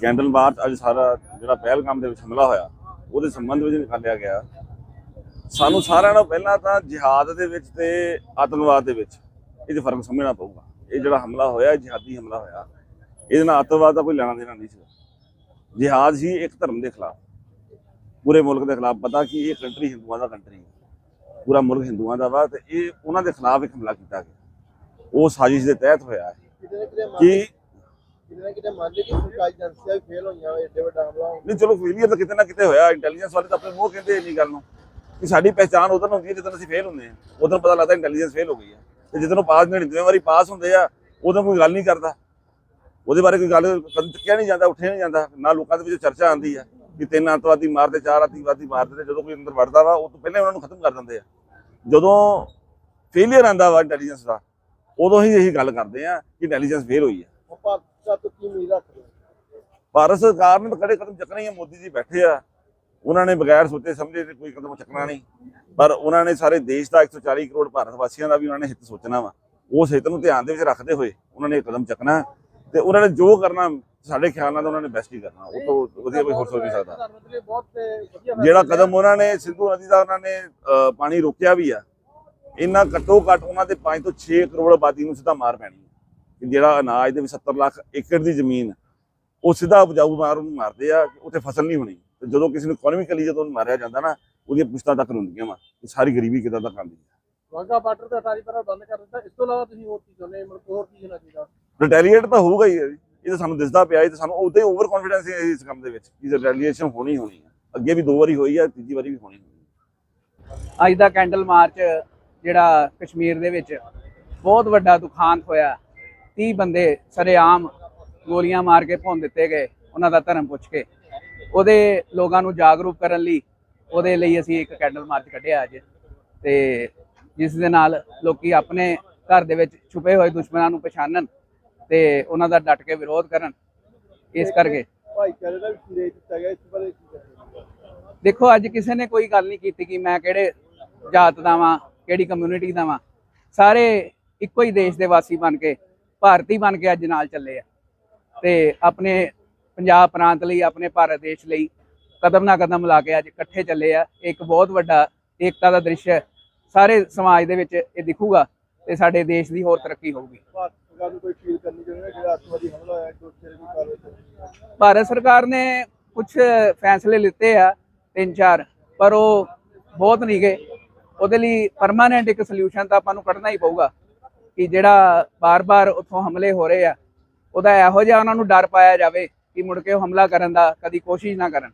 Candle March ਅੱਜ ਸਾਰਾ ਜਿਹੜਾ ਪਹਿਲਗਾਮ ਦੇ ਵਿੱਚ ਹਮਲਾ ਹੋਇਆ, ਉਹਦੇ ਸੰਬੰਧ ਵਿੱਚ ਨਿਕਾਲਿਆ ਗਿਆ। ਸਾਨੂੰ ਸਾਰਿਆਂ ਨੂੰ ਪਹਿਲਾਂ ਤਾਂ ਜਿਹਾਦ ਦੇ ਵਿੱਚ ਤੇ ਆਤੰਕਵਾਦ ਦੇ ਵਿੱਚ ਇਹਦੇ ਫ਼ਰਕ ਸਮਝਣਾ ਪਊਗਾ। ਇਹ ਜਿਹੜਾ ਹਮਲਾ ਹੋਇਆ, ਇਹ ਜਿਹਾਦੀ ਹਮਲਾ ਹੋਇਆ, ਇਹਦੇ ਨਾਲ ਆਤੰਕਵਾਦ ਦਾ ਕੋਈ ਲੈਣਾ ਦੇਣਾ ਨਹੀਂ ਸੀ ਜਿਹਾਦ ਸੀ ਇੱਕ ਧਰਮ ਦੇ ਖਿਲਾਫ, ਪੂਰੇ ਮੁਲਕ ਦੇ ਖਿਲਾਫ, ਪਤਾ ਕਿ ਇਹ ਕੰਟਰੀ ਹਿੰਦੂਆਂ ਦਾ ਕੰਟਰੀ ਹੈ। ਪੂਰਾ ਮੁਲਕ ਹਿੰਦੂਆਂ ਦਾ ਵਾ ਤੇ ਇਹ ਉਹਨਾਂ ਦੇ ਖਿਲਾਫ ਇੱਕ ਹਮਲਾ ਕੀਤਾ ਗਿਆ। ਉਹ ਸਾਜ਼ਿਸ਼ ਦੇ ਤਹਿਤ ਹੋਇਆ ਕਿ ਕਿਤੇ ਨਾ ਕਿਤੇ ਮੰਨ ਲਈ ਕਿ ਸਰਕਾਰੀ ਏਜੰਸੀਆਂ ਵੀ ਫੇਲ ਹੋਈਆਂ ਵਾ ਏਡੇ ਵੱਡਾ ਹਮਲਾ ਹੋਣ। ਨਹੀਂ ਚਲੋ ਫੇਲੀਅਰ ਤਾਂ ਕਿਤੇ ਨਾ ਕਿਤੇ ਹੋਇਆ ਇੰਟੈਲੀਜੈਂਸ ਵਾਲੇ ਤਾਂ ਆਪਣੇ ਮੂੰਹ ਕਹਿੰਦੇ ਨਹੀਂ ਗੱਲ ਨੂੰ। ਕਿ ਸਾਡੀ ਪਹਿਚਾਣ ਉਦੋਂ ਹੁੰਦੀ ਹੈ ਜਦੋਂ ਅਸੀਂ ਫੇਲ ਹੁੰਦੇ ਹਾਂ। ਉਦੋਂ ਪਤਾ ਲੱਗਦਾ ਇੰਟੈਲੀਜੈਂਸ ਫੇਲ ਹੋ ਗਈ ਹੈ। ਤੇ ਜਦੋਂ ਪਾਸ 99 ਵਾਰੀ ਪਾਸ ਹੁੰਦੇ ਆ ਉਦੋਂ ਕੋਈ ਗੱਲ ਨਹੀਂ ਕਰਦਾ। ਉਹਦੇ ਬਾਰੇ ਕੋਈ ਗੱਲ ਕਦੇ ਚੁੱਕਿਆ ਨਹੀਂ ਜਾਂਦਾ ਉੱਠਿਆ ਨਹੀਂ ਜਾਂਦਾ। ਨਾ ਲੋਕਾਂ ਦੇ ਵਿੱਚ ਚਰਚਾ ਆਉਂਦੀ ਹੈ ਕਿ ਤਿੰਨ ਅੱਤਵਾਦੀ ਮਾਰਦੇ ਚਾਰ ਅੱਤਵਾਦੀ ਮਾਰਦੇ ਜਦੋਂ ਕੋਈ ਅੰਦਰ ਵੜਦਾ ਵਾ ਉਹ ਤੋਂ ਪਹਿਲਾਂ ਉਹਨਾਂ ਨੂੰ ਖਤਮ ਕਰ ਦਿੰਦੇ ਆ। ਜਦੋਂ ਫੇਲੀਅਰ ਆਂਦਾ ਵਾ ਇੰਟੈਲੀਜੈਂਸ ਦਾ ਉਦੋਂ ਹੀ ਇਹੀ ਗੱਲ ਕਰਦੇ ਆ ਕਿ ਇੰਟੈਲੀਜੈਂਸ ਫੇਲ ਹੋਈ ਹੈ ਭਾਰਤ ਤੋਂ ਕੀ ਉਮੀਦ ਰੱਖਦੇ ਹੋ? ਭਾਰਤ ਸਰਕਾਰ ਨੇ ਤਾਂ ਕੜੇ ਕਦਮ ਚੱਕਣੇ ਹੀ ਆ ਮੋਦੀ ਜੀ ਬੈਠੇ ਆ। ਉਹਨਾਂ ਨੇ ਬਗੈਰ ਸੋਚੇ ਸਮਝੇ ਤੇ ਕੋਈ ਕਦਮ ਚੱਕਣਾ ਨਹੀਂ। ਪਰ ਉਹਨਾਂ ਨੇ ਸਾਰੇ ਦੇਸ਼ ਦਾ 140 ਕਰੋੜ ਭਾਰਤ ਵਾਸੀਆਂ ਦਾ ਵੀ ਉਹਨਾਂ ਨੇ ਹਿੱਤ ਸੋਚਣਾ ਵਾ। ਉਸ ਹਿੱਤ ਨੂੰ ਧਿਆਨ ਦੇ ਵਿੱਚ ਰੱਖਦੇ ਹੋਏ ਉਹਨਾਂ ਨੇ ਕਦਮ ਚੱਕਣਾ। ਤੇ ਉਹਨਾਂ ਨੇ ਜੋ ਕਰਨਾ ਸਾਡੇ ਖਿਆਲ ਨਾਲ ਉਹਨਾਂ ਨੇ ਬੈਸਟ ਹੀ ਕਰਨਾ। ਉਹ ਤੋਂ ਵਧੀਆ ਕੋਈ ਹੋਰ ਸੋਚ ਨਹੀਂ ਸਕਦਾ। ਜਿਹੜਾ ਕਦਮ ਉਹਨਾਂ ਨੇ ਸਿੰਧੂ ਨਦੀ ਦਾ ਉਹਨਾਂ ਨੇ ਪਾਣੀ ਰੋਕਿਆ ਵੀ ਆ ਇਹਨਾਂ ਘੱਟੋ ਘੱਟ ਉਹਨਾਂ ਦੇ 5 ਤੋਂ 6 ਕਰੋੜ ਆਬਾਦੀ ਨੂੰ ਸਿੱਧਾ ਮਾਰ ਪੈਣੀ ਕਿ ਜਿਹੜਾ ਅਨਾਜ ਦੇ ਵਿੱਚ 70 ਲੱਖ ਏਕੜ ਦੀ ਜ਼ਮੀਨ ਉਹ ਸਿੱਧਾ ਉਪਜਾਊ ਮਾਰ ਉਹਨੂੰ ਮਾਰਦੇ ਆ ਕਿ ਉੱਥੇ ਫਸਲ ਨਹੀਂ ਹੋਣੀ ਤੇ ਜਦੋਂ ਕਿਸੇ ਨੂੰ ਇਕਨੋਮਿਕਲੀ ਜਦੋਂ ਮਾਰਿਆ ਜਾਂਦਾ ਨਾ ਉਹਦੀਆਂ ਪੁਸ਼ਤਾਂ ਤੱਕ ਰੁੰਦੀਆਂ ਵਾ ਸਾਰੀ ਗਰੀਬੀ ਕਿਦਾਂ ਤੱਕ ਆਉਂਦੀ ਹੈ। ਵਾਂਗਾ ਬਾਰਡਰ ਤੇ ਅਟਾਰੀ ਪਰ ਬੰਦ ਕਰ ਦਿੱਤਾ ਇਸ ਤੋਂ ਇਲਾਵਾ ਤੁਸੀਂ ਹੋਰ ਕੀ ਚਾਹੁੰਦੇ ਮਤਲਬ ਹੋਰ ਕੀ ਹੋਣਾ ਚਾਹੀਦਾ ਰਿਟੈਲੀਏਟ ਤਾਂ ਹੋਊਗਾ ਹੀ। ਇਹ ਤਾਂ ਸਾਨੂੰ ਦਿਸਦਾ ਪਿਆ ਇਹ ਤਾਂ ਸਾਨੂੰ ਉਦੋਂ ਹੀ ਓਵਰ ਕੌਨਫੀਡੈਂਸ ਹੈ ਇਸ ਕੰਮ ਦੇ ਵਿੱਚ ਕਿ ਰਿਟੈਲੀਏਸ਼ਨ ਹੋਣੀ ਹੀ ਹੋਣੀ ਹੈ। ਅੱਗੇ ਵੀ ਦੋ ਵਾਰੀ ਹੋਈ ਹੈ ਤੀਜੀ ਵਾਰੀ ਵੀ ਹੋਣੀ ਹੋਣੀ ਹੈ। ਅੱਜ ਦਾ ਕੈਂਡਲ ਮਾਰਚ ਜਿਹੜਾ ਕਸ਼ਮੀਰ ਦੇ ਵਿੱਚ ਬਹੁਤ ਵੱਡਾ ਦੁਖਾਂਤ ਹੋਇਆ। 30 ਬੰਦੇ ਸਰੇਆਮ ਗੋਲੀਆਂ ਮਾਰ ਕੇ ਭੁੰਨ ਦਿੱਤੇ ਗਏ ਉਹਨਾਂ ਦਾ ਧਰਮ ਪੁੱਛ ਕੇ। ਉਹਦੇ ਲੋਕਾਂ ਨੂੰ ਜਾਗਰੂਕ ਕਰਨ ਲਈ ਉਹਦੇ ਲਈ ਅਸੀਂ ਇੱਕ ਕੈਂਡਲ ਮਾਰਚ ਕੱਢਿਆ ਅੱਜ। ਤੇ ਜਿਸ ਦੇ ਨਾਲ ਲੋਕੀ ਆਪਣੇ ਘਰ ਦੇ ਵਿੱਚ ਛੁਪੇ ਹੋਏ ਦੁਸ਼ਮਣਾਂ ਨੂੰ ਪਛਾਣਨ ਤੇ ਉਹਨਾਂ ਦਾ ਡਟ ਕੇ ਵਿਰੋਧ ਕਰਨ ਇਸ ਕਰਕੇ। ਭਾਈਚਾਰੇ ਦਾ ਵੀ ਸੰਦੇਸ਼ ਦਿੱਤਾ ਗਿਆ ਇਸ ਬਾਰੇ ਕੀ ਕਹਿੰਦੇ ਦੇਖੋ ਅੱਜ ਕਿਸੇ ਨੇ ਕੋਈ ਗੱਲ ਨਹੀਂ ਕੀਤੀ ਕਿ ਮੈਂ ਕਿਹੜੇ ਜਾਤ ਦਾ ਵਾਂ ਕਿਹੜੀ ਕਮਿਊਨਿਟੀ ਦਾ ਵਾਂ। ਸਾਰੇ ਇੱਕੋ ਹੀ ਦੇਸ਼ ਦੇ ਵਾਸੀ ਬਣ ਕੇ ਭਾਰਤੀ ਬਣ ਕੇ ਅੱਜ ਨਾਲ ਚੱਲੇ ਆ। ਤੇ ਆਪਣੇ ਪੰਜਾਬ ਪ੍ਰਾਂਤ ਲਈ, ਆਪਣੇ ਭਾਰਤ ਦੇਸ਼ ਲਈ ਕਦਮ ਨਾ ਕਦਮ ਲਾ ਕੇ ਅੱਜ ਇਕੱਠੇ ਚੱਲੇ ਆ। ਇਹ ਇੱਕ ਬਹੁਤ ਵੱਡਾ ਏਕਤਾ ਦਾ ਦ੍ਰਿਸ਼ ਹੈ। ਸਾਰੇ ਸਮਾਜ ਦੇ ਵਿੱਚ ਇਹ ਦਿਖੂਗਾ ਤੇ ਸਾਡੇ ਦੇਸ਼ ਦੀ ਹੋਰ ਤਰੱਕੀ ਹੋਊਗੀ। ਭਾਰਤ ਸਰਕਾਰ ਭਾਰਤ ਸਰਕਾਰ ਨੇ ਕੁਝ ਫੈਸਲੇ ਲਿੱਤੇ ਆ, ਤਿੰਨ ਚਾਰ, ਪਰ ਉਹ ਬਹੁਤ ਨਹੀਂ ਗਏ ਉਹਦੇ ਲਈ ਪਰਮਾਨੈਂਟ ਇੱਕ ਸੋਲੂਸ਼ਨ ਤਾਂ ਆਪਾਂ ਨੂੰ ਕੱਢਣਾ ਹੀ ਪਊਗਾ। ਕਿ ਜਿਹੜਾ ਬਾਰ-ਬਾਰ ਉੱਥੋਂ ਹਮਲੇ ਹੋ ਰਹੇ ਆ, ਉਹਦਾ ਇਹੋ ਜਿਹਾ ਉਹਨਾਂ ਨੂੰ ਡਰ ਪਾਇਆ ਜਾਵੇ ਕਿ ਮੁੜ ਕੇ ਉਹ ਹਮਲਾ ਕਰਨ ਦਾ ਕਦੀ ਕੋਸ਼ਿਸ਼ ਨਾ ਕਰਨ।